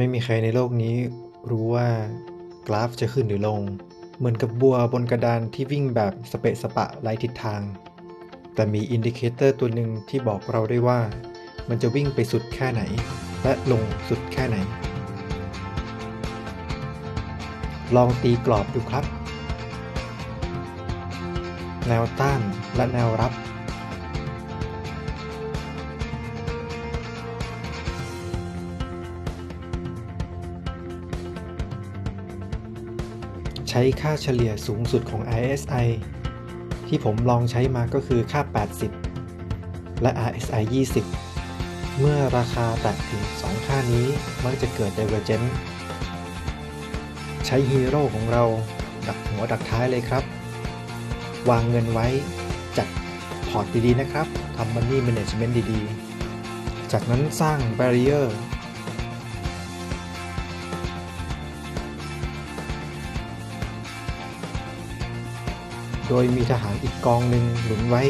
ไม่มีใครในโลกนี้รู้ว่ากราฟจะขึ้นหรือลง เหมือนกับบัวบนกระดานที่วิ่งแบบสเปะสปะไร้ทิศทาง แต่มีอินดิเคเตอร์ตัวหนึ่งที่บอกเราได้ว่า มันจะวิ่งไปสุดแค่ไหน และลงสุดแค่ไหน ลองตีกรอบดูครับ แนวต้านและแนวรับ ช้ค่าเฉลี่ยสูงสุดของ RSI ที่ผมลองใช้มาก็คือค่า 80 และ RSI 20 เมื่อราคาแตะถึง 2 ค่านี้มักจะเกิด Divergence ใช้ฮีโร่ของเราดักหัวดักท้ายเลยครับ วางเงินไว้จัดพอร์ตดี ๆ นะครับทำ Money Management ดี ๆ จากนั้นสร้าง Barrier โดยมีทหารอีกกองหนึ่งหนุนไว้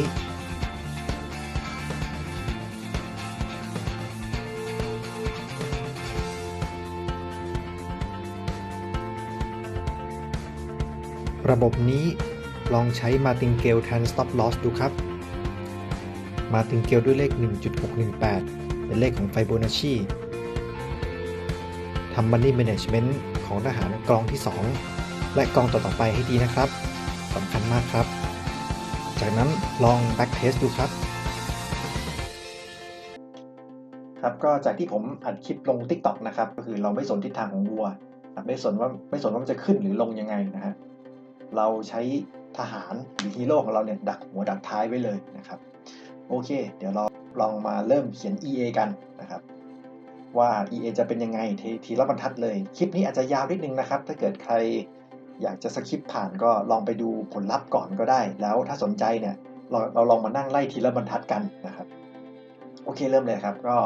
ระบบนี้ลองใช้ Martingale แทน Stop Loss ดูครับ Martingale ด้วยเลข 1.618 เป็นเลขของ Fibonacci ทำ Money Management ของทหารกองที่ 2 และกองต่อๆไปให้ดีนะครับ มากครับ จากนั้นลอง back test ดูครับ ครับก็จากที่ผมอัดคลิปลง TikTok นะครับ ก็คือเราไม่สนทิศทางของวัว ไม่สนว่าไม่สนว่ามันจะขึ้นหรือลงยังไงนะฮะเราใช้ทหารหรือฮีโร่ของเราเนี่ยดักหัวดักท้ายไว้เลยนะครับ โอเค เดี๋ยวเราลองมาเริ่มเขียน EA กันนะครับว่า EA จะเป็นยังไงททีละบรรทัดเลย คลิปนี้อาจจะยาวนิดนึงนะครับ ถ้าเกิดใคร อยากจะสคิปผ่านก็ลองไปดูผลลัพธ์ก่อนก็ได้ แล้วถ้าสนใจเนี่ยเราเราลองมานั่งไล่ทีละบรรทัดกันนะครับ โอเคเริ่มเลยครับก็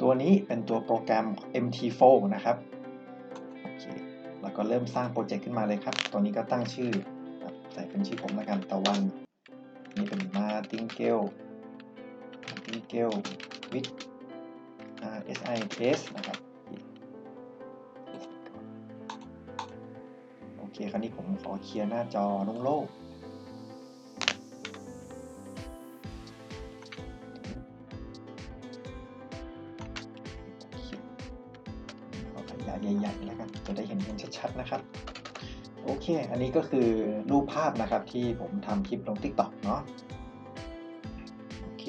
ตัวนี้เป็นตัวโปรแกรม MT4 นะครับโอเคแล้วก็เริ่มสร้างโปรเจกต์ขึ้นมาเลยครับตัวนี้ก็ตั้งชื่อใส่เป็นชื่อผมแล้วกันตะวัน นี่เป็น Martingale Martingale with RSI test นะครับ เคคราวนี้ผมขอเคลียร์หน้าจอโล่งๆขอขยายใหญ่ๆแล้วกันจะได้เห็นกันชัดๆนะครับ โอเค อันนี้ก็คือรูปภาพนะครับที่ผมทำคลิปลง TikTok เนาะโอเค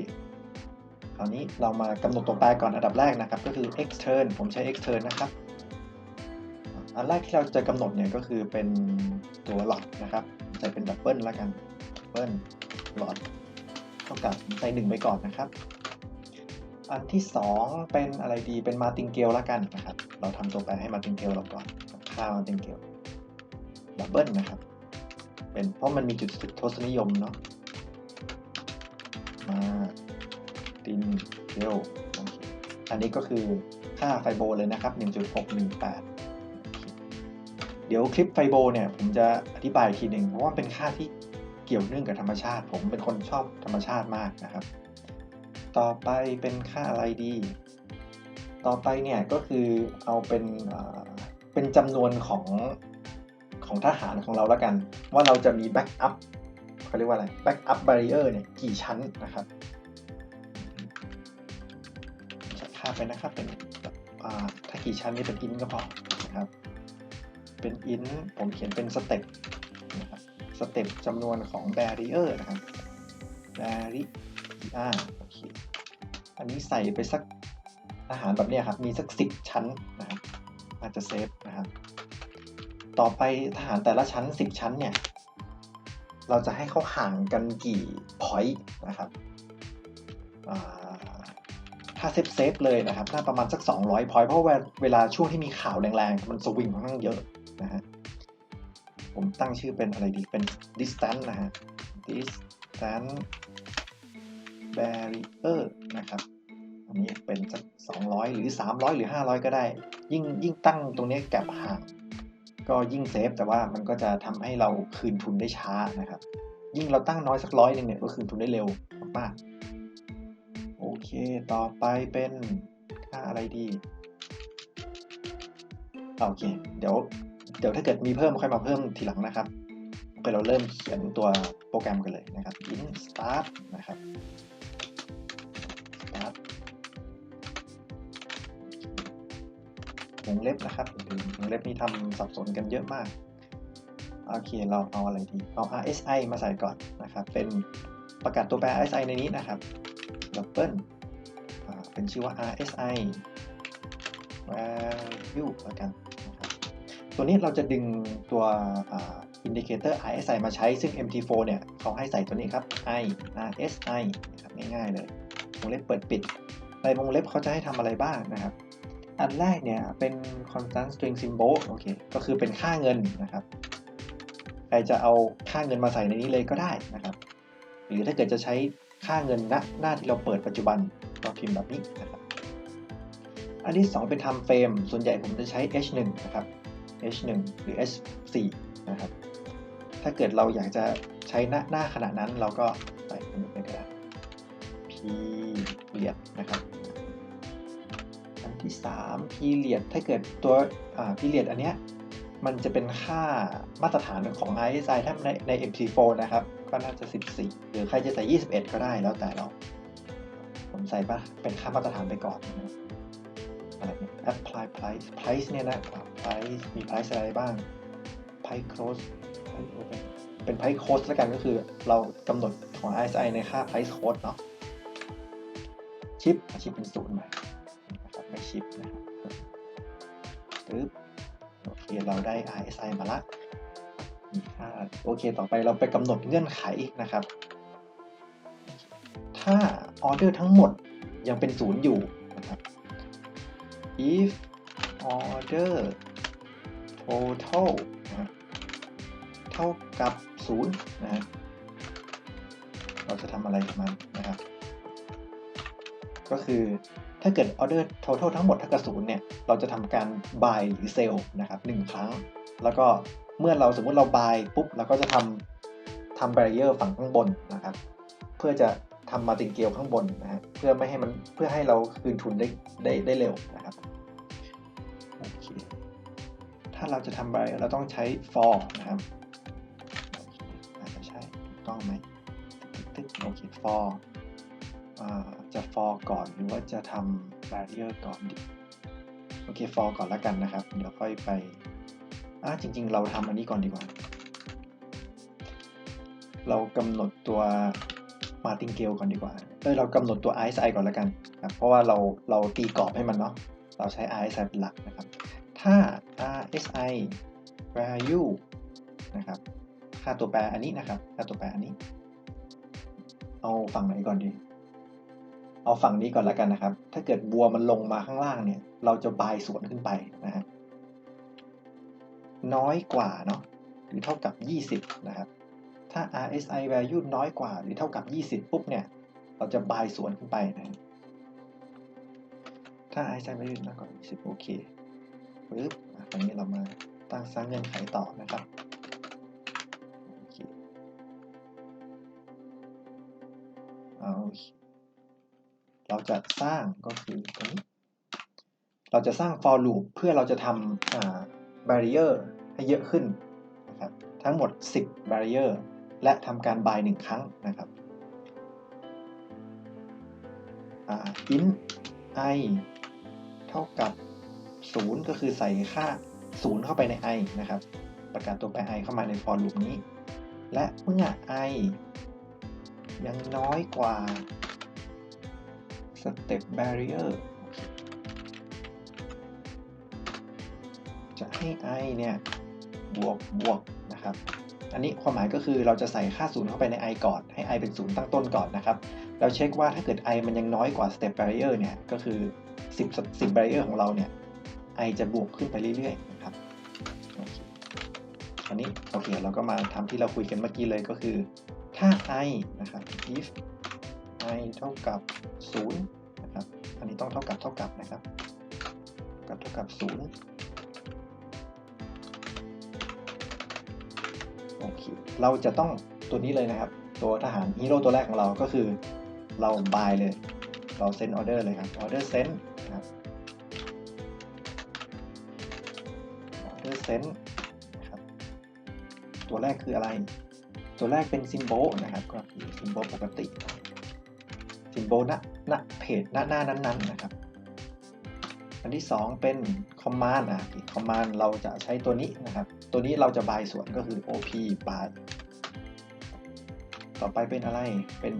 คราวนี้เรามากำหนดตัวแปรก่อนอันดับแรกนะครับ ก็คือ extern ผมใช้ extern นะครับ อันแรกที่เราจะกำหนดเนี่ยก็คือเป็นตัวหลอดนะครับ ใส่เป็นดับเบิลแล้วกันดับเบิลหลอดเท่ากับใส่หนึ่งไปก่อนนะครับ อันที่ 2 เป็นอะไรดีเป็นมาติงเกลแล้วกันนะครับ เราทำตัวแปรให้มาติงเกลเราก่อนค่ามาติงเกลดับเบิลนะครับ เป็นเพราะมันมีจุดทศนิยมเนาะมาติงเกลอันนี้ก็คือค่าไฟโบเลยนะครับ 1.618 เดี๋ยวคลิปไฟโบเนี่ยผมจะอธิบายอีกทีหนึ่งเพราะว่าเป็นค่าที่เกี่ยวเนื่องกับธรรมชาติ ผมเป็นคนชอบธรรมชาติมากนะครับ ต่อไปเป็นค่าอะไรดี ต่อไปเนี่ยก็คือเอาเป็นเป็นจำนวนของของทหารของเราแล้วกัน ว่าเราจะมีแบ็กอัพเขาเรียกว่าอะไรแบ็กอัพบาริเออร์เนี่ยกี่ชั้นนะครับจะค่าไปนะครับเป็นถ้ากี่ชั้นนี่เป็นอินก็พอนะครับ เป็นอินผมเขียนเป็นสเต็ปนะครับสเต็ปจำนวนของแบริเออร์นะครับแบริอ่าโอเคอันนี้ใส่ไปสักอาหารแบบนี้ครับ มีสักสิบชั้นนะครับอาจจะเซฟนะครับต่อไปทหารแต่ละชั้น 10 ชั้นเนี่ย เราจะให้เขาห่างกันกี่พอยต์นะครับถ้าเซฟเซฟเลยนะครับน่าประมาณสัก 200พอยต์เพราะเวลาช่วงที่มีข่าวแรงๆ มันสวิงค่อนข้างเยอะ นะฮะ ผมตั้งชื่อเป็นอะไรดี เป็น distance นะฮะ distance barrier นะครับ อันนี้เป็นสัก200 หรือ 300 หรือ 500 ก็ได้ ยิ่งยิ่งตั้งตรงนี้แก็บห่าง ก็ยิ่งเซฟ แต่ว่ามันก็จะทำให้เราคืนทุนได้ช้านะครับ ยิ่งเราตั้งน้อยสักร้อยนึงเนี่ยก็คืนทุนได้เร็วมากโอเค ต่อไปเป็นค่าอะไรดี โอเค เดี๋ยว เดี๋ยวถ้าเกิดมีเพิ่มค่อยมาเพิ่มทีหลังนะครับโอเคเราเริ่มเขียนตัวโปรแกรมกันเลยนะครับ in start นะครับ start วงเล็บนะครับวงเล็บนี้ทำสับสนกันเยอะมากโอเคเราเอาอะไรดี เอา RSI มาใส่ก่อนนะครับ เป็นประกาศตัวแปร RSI ในนี้นะครับดับเบิลเป็นชื่อว่า RSI value แล้วกัน ตัวนี้เราจะดึงตัวอินดิเคเตอร์ RSI มาใช้ ซึ่ง MT4 เนี่ยเขาให้ใส่ตัวนี้ครับ I RSI ครับง่ายๆเลยวงเล็บเปิดปิด ในวงเล็บเขาจะให้ทำอะไรบ้างนะครับ อันแรกเนี่ยเป็น constant string symbol โอเค ก็คือเป็นค่าเงินนะครับ ใครจะเอาค่าเงินมาใส่ในนี้เลยก็ได้นะครับ หรือถ้าเกิดจะใช้ค่าเงินณหน้าที่เราเปิดปัจจุบันเราพิมพ์แบบนี้นะครับ อันที่ 2 เป็น time frame ส่วนใหญ่ผมจะใช้ h1 นะครับ h1 หรือ h4 นะครับ ถ้าเกิดเราอยากจะใช้หน้าหน้าขณะนั้นเราก็ใส่ตรงนี้ก็ได้ period นะครับ อันที่ 3 period ถ้าเกิดตัว period อันเนี้ยมันจะเป็นค่ามาตรฐานของ RSI ถ้าในใน MT4 นะครับ ก็น่าจะ 14 หรือใครจะใส่ 21 ก็ได้แล้วแต่เรา ผมใส่ปะเป็นค่ามาตรฐานไปก่อนนะครับ อะไรเนี่ย apply price price เนี่ยนะ price มี price อะไรบ้าง price close เป็น price close แล้วกันก็คือเรากำหนดของ RSI ในค่า price close เนาะชิปชิปเป็นศูนย์ใหม่นะครับไม่ชิปนะครับปึ๊บโอเคเราได้ RSI มาละมีค่าโอเค ต่อไปเราไปกำหนดเงื่อนไขนะครับ ถ้าออเดอร์ทั้งหมดยังเป็นศูนย์อยู่ if order total นะเท่ากับ 0 นะเราจะทำอะไรกับมันนะครับ ก็คือถ้าเกิด order total ทั้งหมดเท่ากับ 0 เนี่ย เราจะทำการ buy หรือ sell นะครับ1ครั้ง แล้วก็เมื่อเราสมมุติเรา buy ปุ๊บ เราก็จะทำทำ barrier ฝั่งข้างบนนะครับ เพื่อจะ ทำมาติงเกลข้างบนนะฮะเพื่อไม่ให้มันเพื่อให้เราคืนทุนได้ได้ได้เร็วนะครับโอเคถ้าเราจะทำ barrier เราต้องใช้ for นะครับอาจจะใช่ถูกต้องไหมตึ๊กโอเค for จะ for ก่อนหรือว่าจะทำ barrier ก่อนดีโอเค for ก่อนแล้วกันนะครับ เดี๋ยวค่อยไปอ่าจริง ๆ เราทำอันนี้ก่อนดีกว่า เรากำหนดตัว martingale ก่อนดีกว่าเออเรากำหนดตัว RSI ก่อนแล้วกันครับเพราะว่าเราเราตีกรอบให้มันเนาะ เราใช้ RSI เป็นหลักนะครับ ถ้า RSI value นะครับ ค่าตัวแปรอันนี้นะครับ ค่าตัวแปรอันนี้ เอาฝั่งไหนก่อนดี เอาฝั่งนี้ก่อนแล้วกันนะครับ ถ้าเกิดบัวมันลงมาข้างล่างเนี่ย เราจะบายสวนขึ้นไปนะฮะ น้อยกว่าเนาะ หรือเท่ากับ 20 นะครับ ถ้า RSI value น้อยกว่าหรือเท่ากับ 20 ปุ๊บเนี่ย เราจะบายสวนขึ้นไปนะ ถ้า RSI value น้อยกว่า 20 โอเคปึ๊บตรงนี้เรามาตั้งสร้างเงื่อนไขต่อนะครับโอเคเอาเราจะสร้างก็คือตรงนี้ เราจะสร้าง for loop เพื่อเราจะทำ barrier ให้เยอะขึ้นนะครับ ทั้งหมด 10 barrier และทำการ buy 1ครั้งนะครับ int i เท่ากับ 0 ก็คือใส่ค่า 0 เข้าไปใน i นะครับ ประกาศตัวแปร i เข้ามาใน for loop นี้ และเมื่อ i ยังน้อยกว่า step barrier จะให้ i เนี่ย บวกบวกนะครับ อันนี้ความหมายก็คือเราจะใส่ค่า0เข้าไปใน i ก่อน ให้ i เป็น0ตั้งต้นก่อนนะครับ เราเช็คว่าถ้าเกิด i มันยังน้อยกว่า step barrier เนี่ย ก็คือ 10 10 barrier ของเราเนี่ย i จะบวกขึ้นไปเรื่อยๆนะครับอันนี้โอเคเราก็มาทำที่เราคุยกันเมื่อกี้เลยก็คือ ถ้า i นะครับ if i เท่ากับ 0 นะครับ อันนี้ต้องเท่ากับเท่ากับนะครับ กับเท่ากับ 0 โอเคเราจะต้องตัวนี้เลยนะครับ ตัวทหารฮีโร่ตัวแรกของเราก็คือเราบายเลย เราเซ็นออเดอร์เลยครับออเดอร์เซนนะครับ Send นะครับตัวแรกคืออะไร ตัวแรกเป็น Symbol นะครับก็คือ Symbol ปกติ Symbol ณณเพจหน้าหน้านั้นๆนะครับ อันที่ 2 เป็น Command อะ Command เราจะใช้ตัวนี้นะครับ ตัวนี้เราจะบายส่วนก็คือ OP by ต่อไปเป็นอะไร เป็น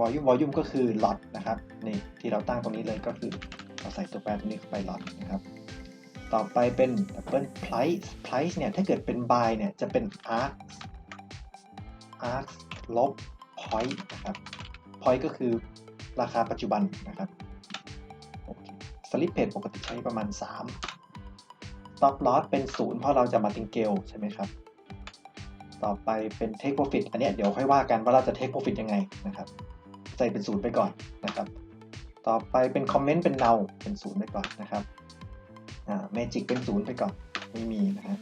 volume volume ก็คือ lot นะครับ นี่ที่เราตั้งตรงนี้เลยก็คือเราใส่ตัวแปรตรงนี้เข้าไป lot นะครับ ต่อไปเป็น double price price เนี่ย ถ้าเกิดเป็น by เนี่ย จะเป็น arc arc ลบ point นะครับ point ก็คือราคาปัจจุบันนะครับ slip page ปกติใช้ประมาณ 3 stop loss เป็น 0 เพราะเราจะมาติงเกลใช่ไหมครับ ต่อไปเป็น take profit อันนี้เดี๋ยวค่อยว่ากันว่าเราจะ take profit ยังไงนะครับ ใส่เป็น0ไปก่อนนะครับ ต่อไปเป็น comment เป็น null เป็น0ไปก่อนนะครับ อ่า magic เป็น0ไปก่อน ไม่มีนะฮะ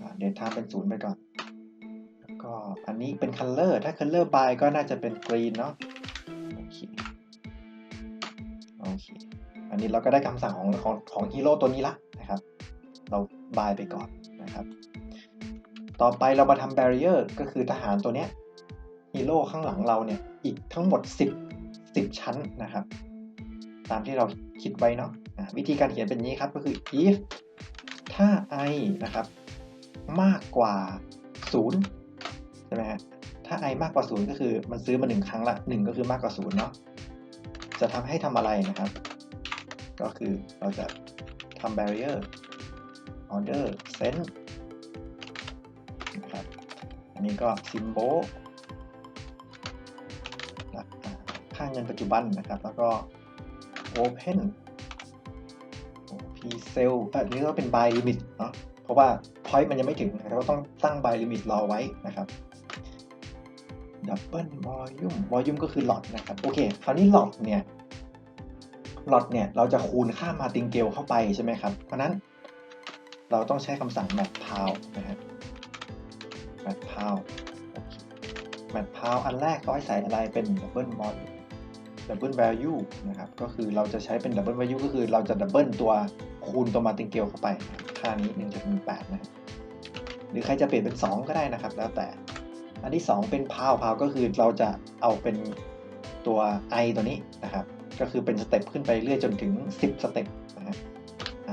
อ่า date time เป็น0ไปก่อน แล้วก็อันนี้เป็น color ถ้า color by ก็น่าจะเป็น green เนาะ นนี้เราก็ได้คำสั่งของของของฮีโร่ตัวนี้ละนะครับ เราบายไปก่อนนะครับ ต่อไปเรามาทำ barrier ก็คือทหารตัวเนี้ยฮีโร่ข้างหลังเราเนี่ยอีกทั้งหมด 10 10 ชั้นนะครับ ตามที่เราคิดไว้เนาะะวิธีการเขียนเป็นนี้ครับก็คือ if ถ้า i นะครับ มากกว่า 0 ใช่ไหมฮะถ้า i มากกว่า 0 ก็คือมันซื้อมา 1 ครั้งละ 1 ก็คือมากกว่า 0 เนาะจะทำให้ทำอะไรนะครับ ก็คือเราจะทำ barrier order send นะครับ อันนี้ก็ symbol ค่าเงินปัจจุบันนะครับ แล้วก็ open op cell อันนี้ก็เป็น buy limit เนาะ เพราะว่า point มันยังไม่ถึงเราต้องตั้ง buy limit รอไว้นะครับ double volume volume ก็คือ lot นะครับ โอเค คราวนี้ lot เนี่ย ล็อตเนี่ยเราจะคูณค่ามาติงเกลเข้าไปใช่ไหมครับ เพราะนั้นเราต้องใช้คำสั่ง map pow นะฮะ map pow map pow อันแรกก็ให้ใส่อะไรเป็น double mod double value นะครับ ก็คือเราจะใช้เป็น double value ก็คือเราจะ double ตัวคูณตัวมาติงเกลเข้าไปค่านี้1.18นะหรือใครจะเปลี่ยนเป็น 2 ก็ได้นะครับ แล้วแต่ อันที่ 2 เป็น pow pow ก็คือเราจะเอาเป็นตัว i ตัวนี้นะครับ ก็คือเป็นสเต็ปขึ้นไปเรื่อยจนถึง 10 สเต็ปนะฮะไอ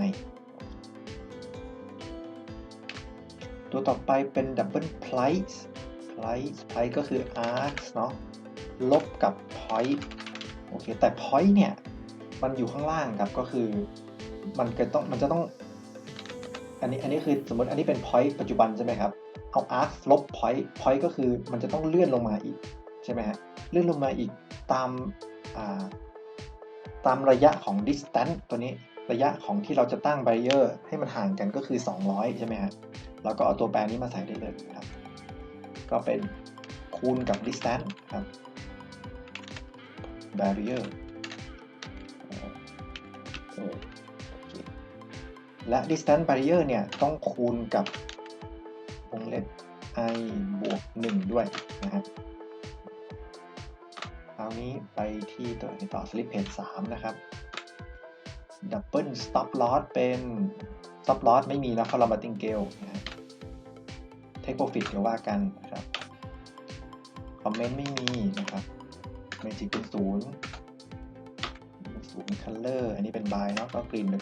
ตัวต่อไปเป็น double price price price ก็คือ arcs เนาะลบกับ point โอเค แต่ point เนี่ย มันอยู่ข้างล่างครับก็คือ มันก็ต้องมันจะต้อง อันนี้อันนี้คือสมมติอันนี้เป็น point ปัจจุบันใช่ไหมครับ เอา arc ลบ point point ก็คือมันจะต้องเลื่อนลงมาอีก ใช่ไหมฮะ เลื่อนลงมาอีกตามอ่า ตามระยะของ distance ตัวนี้ระยะของที่เราจะตั้ง barrier ให้มันห่างกันก็คือ 200 ใช่ไหมฮะแล้วก็เอาตัวแปรนี้มาใส่ได้เลยครับ ก็เป็นคูณกับ distance ครับ barrier และ distance barrier เนี่ย ต้องคูณกับวงเล็บ i บวก 1 ด้วยนะฮะ คราวนี้ไปที่ตัวต่อ slip page 3 นะครับ double stop loss เป็น stop loss ไม่มีนะเพราเรามาติงเกลนะ take profit เดี๋ยวว่ากันนะครับ comment ไม่มีนะครับ magic เป็นศูนย์ศูนย์ color อันนี้เป็น buy เนาะก็กรีนไป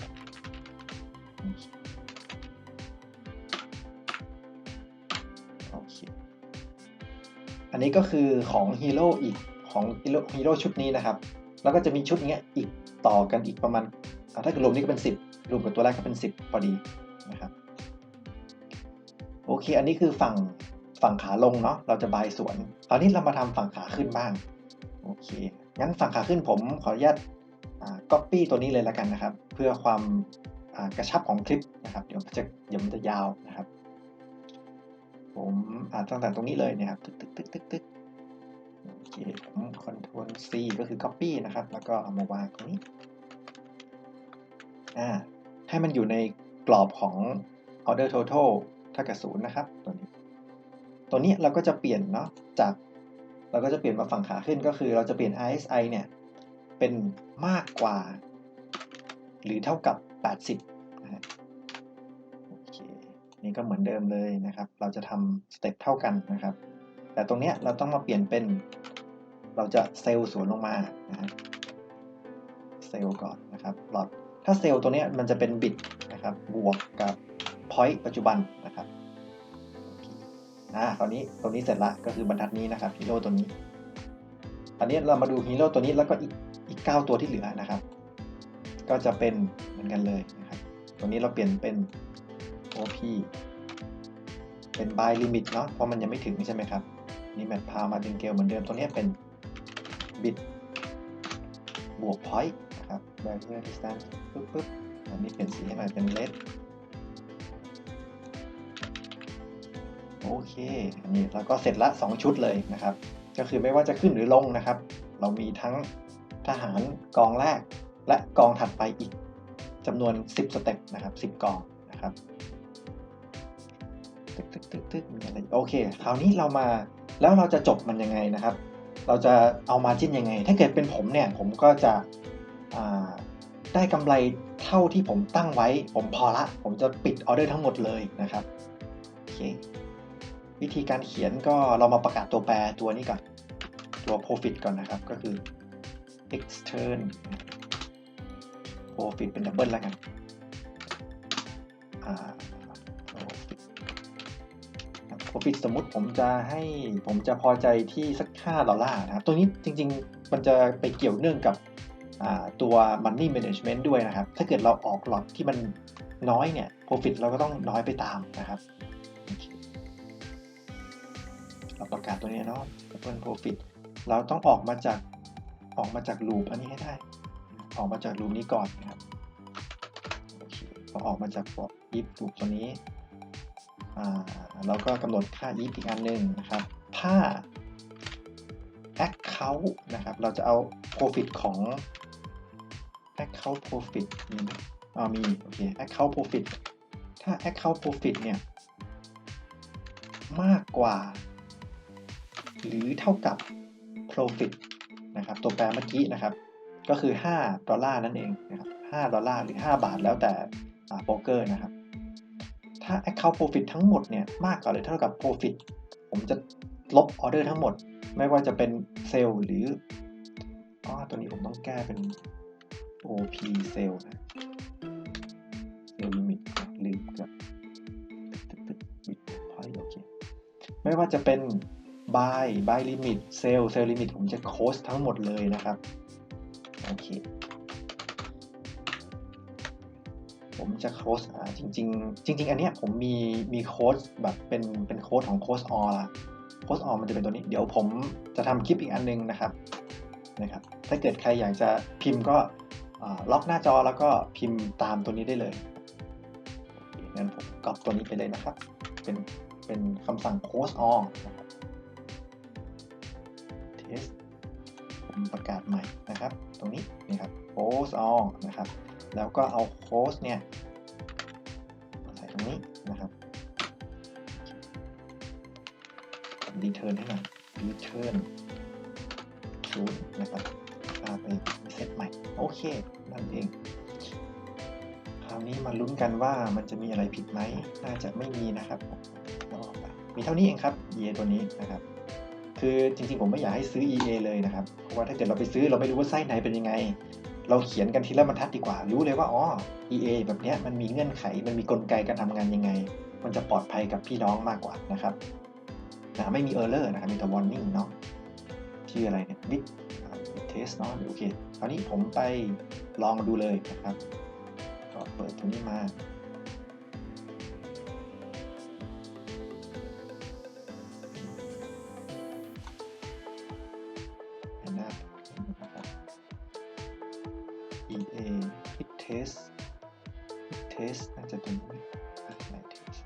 โอเคอันนี้ก็คือของฮีโร่อีก ของฮีโร่ชุดนี้นะครับ แล้วก็จะมีชุดเงี้ยอีกต่อกันอีกประมาณ ถ้าเกิดรวมนี่ก็เป็น 10 รวมกับตัวแรกก็เป็น 10 พอดีนะครับ โอเค อันนี้คือฝั่งฝั่งขาลงเนาะ เราจะบายสวน คราวนี้เรามาทำฝั่งขาขึ้นบ้าง โอเค งั้นฝั่งขาขึ้นผมขออนุญาตก๊อปปี้ตัวนี้เลยแล้วกันนะครับ เพื่อความกระชับของคลิปนะครับ เดี๋ยวจะเดี๋ยวมันจะยาวนะครับ ผมตั้งแต่ตรงนี้เลยนะครับ ตึกตึกตึกตึกตึก โอเคผม Ctrl C ก็คือ Copy นะครับ แล้วก็เอามาวางตรงนี้อ่าให้มันอยู่ในกรอบของ Order Total เท่ากับศูนย์นะครับ ตัวนี้ ตัวนี้เราก็จะเปลี่ยนเนาะจาก เราก็จะเปลี่ยนมาฝั่งขาขึ้นก็คือเราจะเปลี่ยน RSI เนี่ยเป็นมากกว่า หรือเท่ากับ 80นะฮะโอเคนี่ก็เหมือนเดิมเลยนะครับ เราจะทำสเต็ปเท่ากันนะครับ แต่ตรงเนี้ยเราต้องมาเปลี่ยนเป็น เราจะเซลล์สวนลงมานะฮะเซลล์ก่อนนะครับหลอดถ้าเซลล์ตัวเนี้ยมันจะเป็นบิตนะครับบวกกับ point ปัจจุบันนะครับอ่าคราวนี้ตัวนี้เสร็จละก็คือบรรทัดนี้นะครับฮีโร่ตัวนี้ตอนนี้เรามาดูฮีโร่ตัวนี้แล้วก็อีกอีก 9 ตัวที่เหลือนะครับ ก็จะเป็นเหมือนกันเลยนะครับ ตัวนี้เราเปลี่ยนเป็น OP เป็น by limit เนาะเพราะมันยังไม่ถึงใช่ไหมครับ นี่แมทพามาดึงเกลเหมือนเดิม ตัวนี้เป็น bit บวก point นะครับ barrier distance ปึ๊บปึ๊บอันนี้เปลี่ยนสีให้หน่อยเป็น red โอเคอันนี้เราก็เสร็จละ 2 ชุดเลยนะครับ ก็คือไม่ว่าจะขึ้นหรือลงนะครับ เรามีทั้งทหารกองแรก และกองถัดไปอีกจำนวน 10 สเต็ปนะครับ 10 กองนะครับตึกตึกตึกตึกมีอะไรโอเค คราวนี้เรามา แล้วเราจะจบมันยังไงนะครับ เราจะเอามาจิ้นยังไง ถ้าเกิดเป็นผมเนี่ยผมก็จะได้กำไรเท่าที่ผมตั้งไว้ ผมพอละ ผมจะปิดออเดอร์ทั้งหมดเลยนะครับโอเควิธีการเขียนก็เรามาประกาศตัวแปรตัวนี้ก่อน ตัว profit ก่อนนะครับ ก็คือ extern profit เป็นดับเบิลแล้วกัน profit สมมติผมจะให้ผมจะพอใจที่สัก 5 ดอลลาร์นะครับตัวนี้จริงๆ มันจะไปเกี่ยวเนื่องกับตัว money management ด้วยนะครับ ถ้าเกิดเราออกหลอดที่มันน้อยเนี่ย profit เราก็ต้องน้อยไปตามนะครับ เราประกาศตัวนี้เนาะ Open Profit เราต้องออกมาจากออกมาจากลูปอันนี้ให้ได้ ออกมาจากลูปนี้ก่อนนะครับพอออกมาจาก if ลูปตัวนี้ เราก็กำหนดค่า if อีกอันหนึ่งนะครับ ถ้า account นะครับ เราจะเอา profit ของ account profit มีไหมอ๋อมี โอเค account profit ถ้า account profit เนี่ย มากกว่า หรือเท่ากับ profit นะครับ ตัวแปรเมื่อกี้นะครับ ก็คือ 5 ดอลลาร์นั่นเองนะครับ 5 ดอลลาร์หรือ 5 บาทแล้วแต่โป๊กเกอร์นะครับ ถ้า account profit ทั้งหมดเนี่ยมากกว่าหรือเท่ากับ profit ผมจะลบออเดอร์ทั้งหมด ไม่ว่าจะเป็นเซลล์หรืออ๋อตัวนี้ผมต้องแก้เป็น OP เซลล์นะเซลล์ลิมิตลืมกับบิตพอยโอเคไม่ว่าจะเป็น buy buy limit sell sell limit ผมจะโค้ชทั้งหมดเลยนะครับ โอเค ผมจะโค้ชอ่าจริง ๆ จริง ๆ อันเนี้ยผมมีมีโค้ชแบบเป็นเป็นโค้ชของโค้ชออละโค้ชออมันจะเป็นตัวนี้ เดี๋ยวผมจะทำคลิปอีกอันนึงนะครับนะครับ ถ้าเกิดใครอยากจะพิมพ์ก็ล็อกหน้าจอแล้วก็พิมพ์ตามตัวนี้ได้เลยงั้นผมก๊อปตัวนี้ไปเลยนะครับ เป็นเป็นคำสั่ง close all นะครับ test ผมประกาศใหม่นะครับ ตรงนี้นี่ครับ close all นะครับ แล้วก็เอา close เนี่ยใส่ตรงนี้นะครับ return ให้หน่อย return ศูนย์นะครับพาไปเซตใหม่ โอเคนั่นเอง คราวนี้มาลุ้นกันว่ามันจะมีอะไรผิดไหม น่าจะไม่มีนะครับมีเท่านี้เองครับ EA ตัวนี้นะครับ คือจริงๆผมไม่อยากให้ซื้อ EA เลยนะครับ เพราะว่าถ้าเกิดเราไปซื้อเราไม่รู้ว่าไส้ไหนเป็นยังไง เราเขียนกันทีละบรรทัดดีกว่า รู้เลยว่าอ๋อ EA แบบนี้มันมีเงื่อนไข มันมีกลไกการทำงานยังไง มันจะปลอดภัยกับพี่น้องมากกว่านะครับนะไม่มีเออร์เลอร์นะครับ มีแต่ warning เนาะชื่ออะไรเนี่ยวิดเทสเนาะโอเคคราวนี้ผมไปลองดูเลยนะครับก็เปิดตัวนี้มา EA hit test hit test น่าจะเป็นอะไร test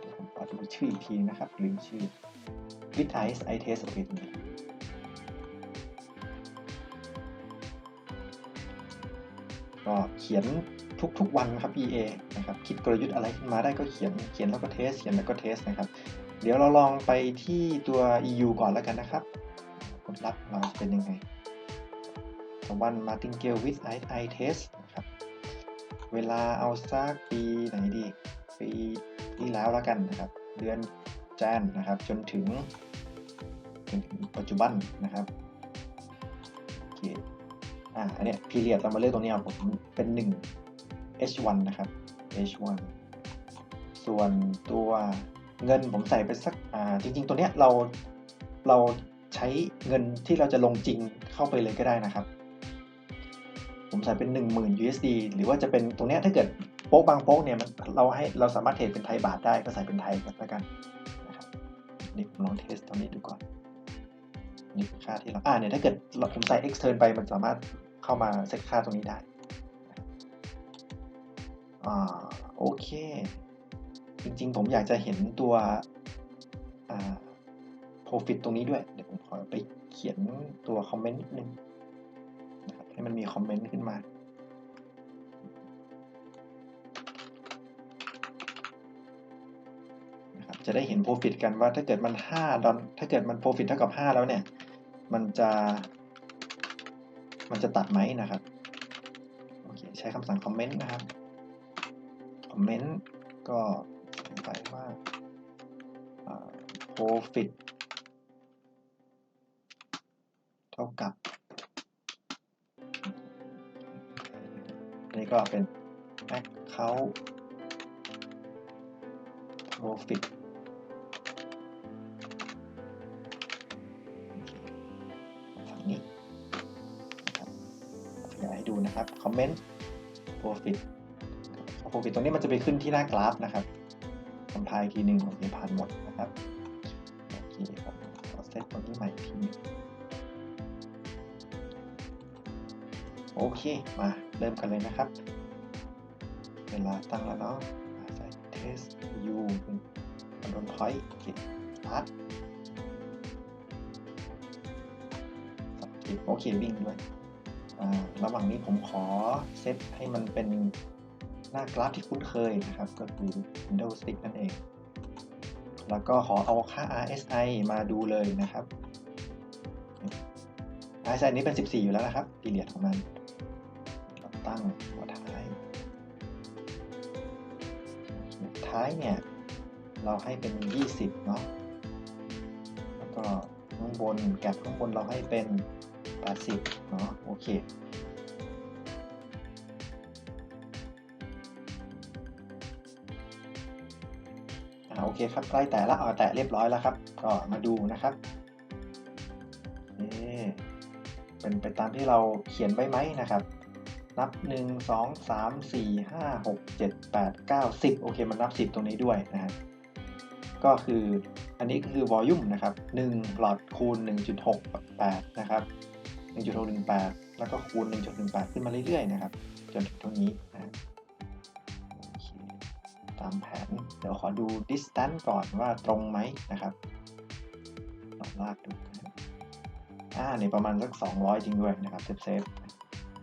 เดี๋ยวผมขอดูชื่ออีกทีนะครับ ลืมชื่อ with ice i test โอเคตรงนี้ก็เขียนทุกๆวันครับ EA นะครับคิดกลยุทธ์อะไรขึ้นมาได้ก็เขียนเขียนแล้วก็เทส เขียนแล้วก็เทสนะครับ เดี๋ยวเราลองไปที่ตัว EU ก่อนแล้วกันนะครับ ผลลัพธ์เราจะเป็นยังไง วันมาติงเกล with i i test นะครับเวลาเอาสักปีไหนดีปีที่แล้วแล้วกันนะครับ เดือนแจนนะครับ จนถึงจนถึงปัจจุบันนะครับโอเคอ่าอันเนี้ยพีเรียดเรามาเลือกตรงนี้เอาผมเป็น 1 H1 นะครับ H1 ส่วนตัวเงินผมใส่ไปสักอ่าจริง ๆ ตัวเนี้ยเราเราใช้เงินที่เราจะลงจริงเข้าไปเลยก็ได้นะครับ ผมใส่เป็น 10,000 USD หรือว่าจะเป็นตรงเนี้ยถ้าเกิดโป๊กบางโป๊กเนี่ยมันเราให้เราสามารถเทรดเป็นไทยบาทได้ก็ใส่เป็นไทยกันแล้วกันนะครับนี่ผมลองเทสตอนนี้ดูก่อนนี่ค่าที่เราอ่าเนี่ยถ้าเกิดเราผมใส่ extern ไปมันสามารถเข้ามาเซตค่าตรงนี้ได้อ่าโอเค จริงๆ ผมอยากจะเห็นตัวอ่า profit ตรงนี้ด้วย เดี๋ยวผมขอไปเขียนตัวคอมเมนต์นิดนึง ให้มันมีคอมเมนต์ขึ้นมานะครับจะได้เห็น profit กันว่าถ้าเกิดมัน5ดอลถ้าเกิดมัน profit เท่ากับ 5 แล้วเนี่ย มันจะ มันจะตัดไหมนะครับ โอเค ใช้คำสั่งคอมเมนต์นะครับ คอมเมนต์ก็ไปว่าอ่า profit เท่ากับ นี้ก็เป็น account profit ฝั่งนี้นะครับอยากให้ดูนะครับ comment profit profit ตรงนี้มันจะไปขึ้นที่หน้ากราฟนะครับคอมไพล์ทีหนึ่งโอเคผ่านหมดนะครับโอเคครับขอเซตตรงนี้ใหม่ทีนึงโอเค มา เริ่มกันเลยนะครับ เวลาตั้งแล้วเนาะใส่ test u เป็นคอนโทรลพอยต์โอเค start สามสิบโอเควิ่งด้วยระหว่างนี้ผมขอเซตให้มันเป็นหน้ากราฟที่คุ้นเคยนะครับ ก็คือ Windows 10นั่นเอง แล้วก็ขอเอาค่า RSI มาดูเลยนะครับ RSI นี้เป็น 14 อยู่แล้วนะครับพีเรียดของมัน ตั้งหัวท้าย ท้ายเนี่ย เราให้เป็น 20 เนาะ แล้วก็ข้างบนแกลบข้างบนเราให้เป็น 80 เนาะ โอเคอ่าโอเคครับใกล้แตะล้วเอาแตะเรียบร้อยแล้วครับ ก็มาดูนะครับนี่เป็นไปตามที่เราเขียนไว้ไหมนะครับ นับ 1 2 3 4 5 6 7 8 9 10 โอเค มันนับ 10 ตรงนี้ด้วยนะฮะก็คืออันนี้คือ volume นะครับ1หลอดคูณ 1.68 นะครับ 1.618 แล้วก็คูณ 1.18 ขึ้นมาเรื่อยๆ นะครับ จนถึงตรงนี้นะตามแผน เดี๋ยวขอดู distance ก่อนว่าตรงไหมนะครับลองลากดูอ่าเนี่ยประมาณสัก 200 จริงด้วยนะครับเซฟเซฟ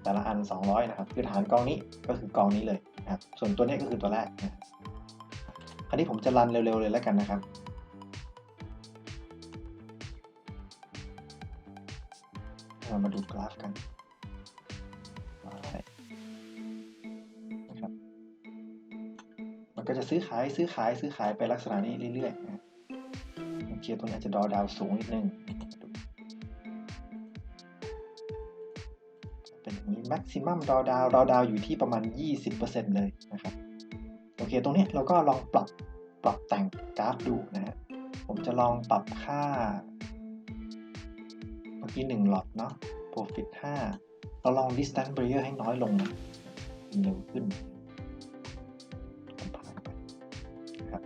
แต่ละอัน 200 นะครับ คือฐานกองนี้ก็คือกองนี้เลยนะครับ ส่วนตัวนี้ก็คือตัวแรกนะคราวนี้ผมจะรันเร็วๆเลยแล้วกันนะครับเรามาดูกราฟกันนะครับ มันก็จะซื้อขายซื้อขายซื้อขายไปลักษณะนี้เรื่อยๆนะโอเคตรงนี้อาจจะดอดาวสูงนิดนึง เป็นอย่างนี้ maximum drawdown drawdown อยู่ที่ประมาณ 20%เลยนะครับโอเคตรงนี้เราก็ลองปรับปรับแต่งกราฟดูนะฮะผมจะลองปรับค่า เมื่อกี้1หลอดเนาะ profit 5 เราลอง distance barrier ให้น้อยลงนะเร็วขึ้นนะครับ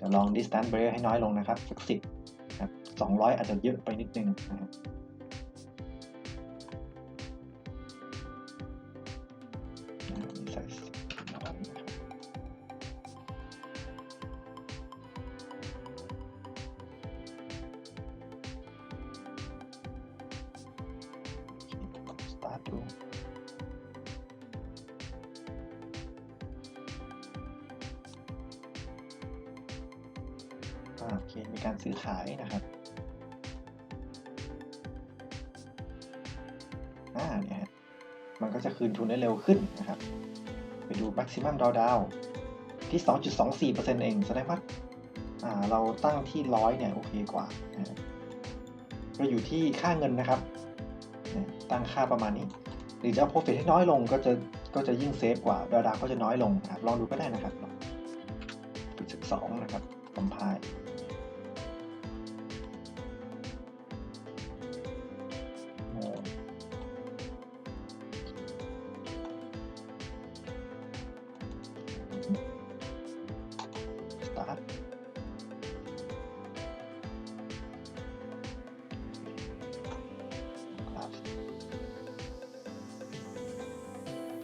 จะลอง distance barrier ให้น้อยลงนะครับสัก10นะครับ200 อาจจะเยอะไปนิดนึงนะครับ โอเค มีการซื้อขายนะครับอ่าเนี่ยฮะมันก็จะคืนทุนได้เร็วขึ้นนะครับ ไปดู maximum drawdown ที่ 2.24%เองแสดงว่าอ่า เราตั้งที่ร้อยเนี่ย โอเคกว่านะครับก็อยู่ที่ค่าเงินนะครับ ตั้งค่าประมาณนี้ หรือจะเอา profit ให้น้อยลงก็จะก็จะยิ่งเซฟกว่าดาวดาวก็จะน้อยลงนะครับ ลองดูก็ได้นะครับปิดสักสองนะครับคอมไพล์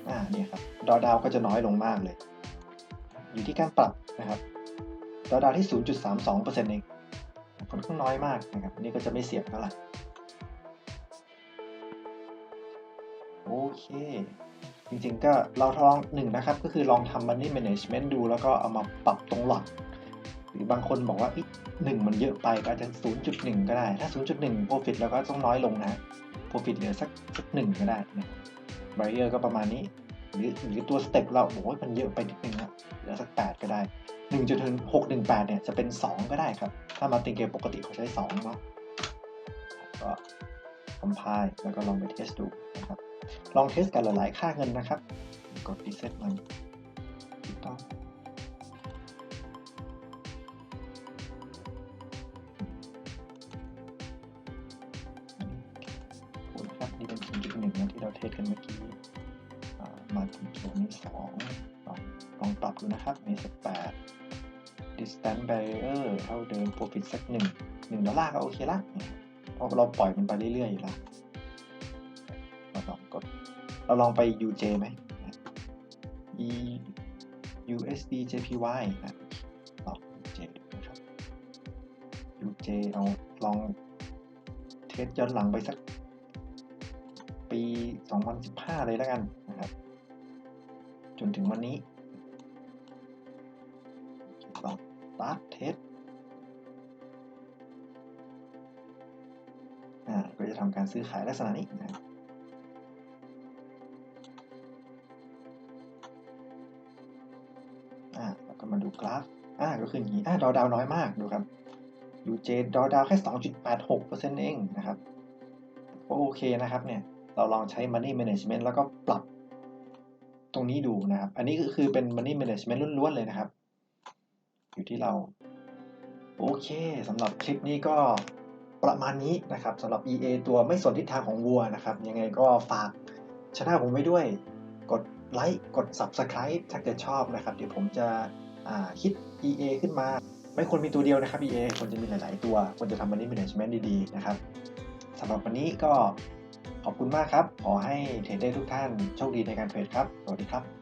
อ่าเนี่ยครับดอดาวก็จะน้อยลงมากเลย อยู่ที่การปรับนะครับดอดาวที่ 0.32%เองค่อนข้างน้อยมากนะครับอันนี้ก็จะไม่เสียบเท่าไหร่โอเค จริงๆก็เราลองหนึ่งนะครับ ก็คือลองทำ money management ดู แล้วก็เอามาปรับตรงหลัก หรือบางคนบอกว่าหนึ่งมันเยอะไปก็อาจจะ 0.1 ก็ได้ ถ้า 0.1 profit แล้วก็ต้องน้อยลงนะ profit เหลือสักสักหนึ่งก็ได้นะ barrier ก็ประมาณนี้ หรือหรือตัว step เราบอกว่ามันเยอะไปนิดนึงนะเหลือสัก 8 ก็ได้1จนถึง618 เนี่ยจะเป็น 2 ก็ได้ครับ ถ้ามาติงเกมปกติเขาใช้2เนาะก็ compile แล้วก็ลองไปเทสดูนะครับ ลองเทสกันหลายๆ ค่าเงินนะครับ กด reset มัน โอ้ยครับนี่เป็น0.1นะที่เราเทสกันเมื่อกี้มาถึงตรงนี้2ลองลองปรับดูนะครับมีสัก8 distance barrier เท่าเดิม profit สัก1 1ดอลลาร์ก็โอเคละเนี่ยเพราะเราปล่อยมันไปเรื่อยๆอยู่แล้วเราลองกดเราลองไป UJ ไหม E USD JPY นะลอง UJ ดูนะครับ UJ เอาลองเทสย้อนหลังไปสัก 2015 เลยแล้วกันนะครับ จนถึงวันนี้ลองตาร์ทเทสอ่าก็จะทำการซื้อขายลักษณะนี้นะครับอ่าแล้วก็มาดูกราฟอ่าก็คืออย่างนี้อ่าดอดาวน้อยมากดูครับ UJ ดอดาวแค่ 2.86%เองนะครับ ก็โอเคนะครับเนี่ย เราลองใช้ Money Management แล้วก็ปรับตรงนี้ดูนะครับ อันนี้ก็คือเป็น Money Management ล้วนๆเลยนะครับ อยู่ที่เรา โอเคสำหรับคลิปนี้ก็ประมาณนี้นะครับสำหรับ EA ตัวไม่สนทิศทางของวัวนะครับ ยังไงก็ฝากช anel ผมไว้ด้วย กดไลค์กด Subscribe ถ้าเกิดชอบนะครับ เดี๋ยวผมจะคิด EA ขึ้นมา ไม่ควรมีตัวเดียวนะครับ EA ควรจะมีหลาย ๆ ตัว ควรจะทำ Money Management ดี ๆ นะครับสำหรับวันนี้ก็ ขอบคุณมากครับ ขอให้เทรดเดอร์ทุกท่านโชคดีในการเทรดครับ สวัสดีครับ